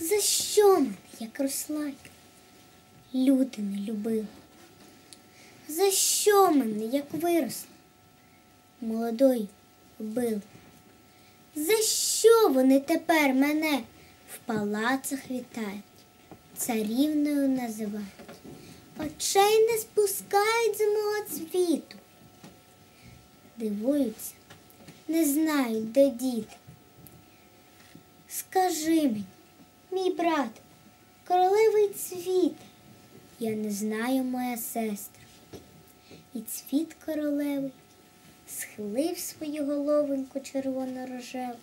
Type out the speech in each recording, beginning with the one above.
За що мене, як росла, люди не любили? За що мене, як виросла, молодою вбили? За що вони тепер мене в палацах вітають, царівною називають, очей не спускають з мого цвіту? Дивуються, не знають, де діти. Скажи мені, мій брат, королевий цвіт, я не знаю, моя сестра. І цвіт королевий схилив свою головоньку червоно-рожеву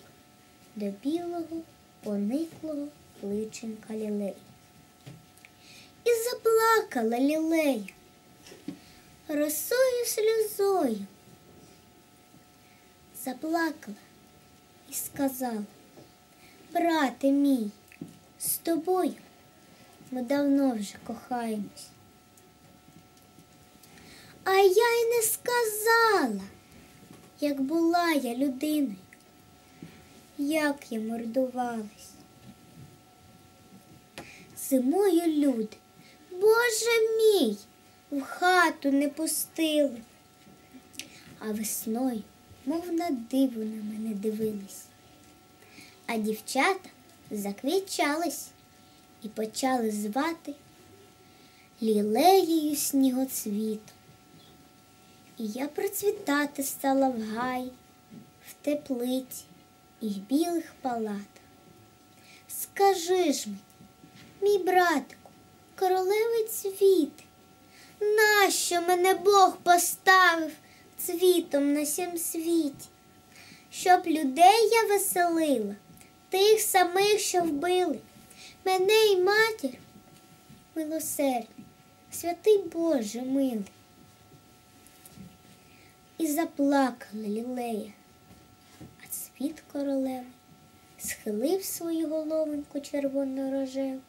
до білого, пониклого личинка лілей. І заплакала лілея росою сльозою. Заплакала і сказала, брате мій, з тобою ми давно вже кохаємось. А я й не сказала, як була я людиною, як я мордувалась. Зимою люди, Боже мій, в хату не пустили, а весною, мов на диво на мене дивились. А дівчата заквічались і почали звати лілеєю снігоцвіту. І я процвітати стала в гай, в теплиці і в білих палатах. Скажи ж мені, мій братику, королевий цвіт, нащо мене Бог поставив цвітом на сім світі, щоб людей я веселила, тих самих, що вбили, мене й матір, милосердний, святий Боже милий. І заплакала лілея, а цвіт королеви схилив свою головоньку червоно-рожеву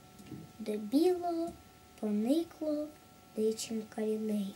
до білого, пониклого личинка лілеї.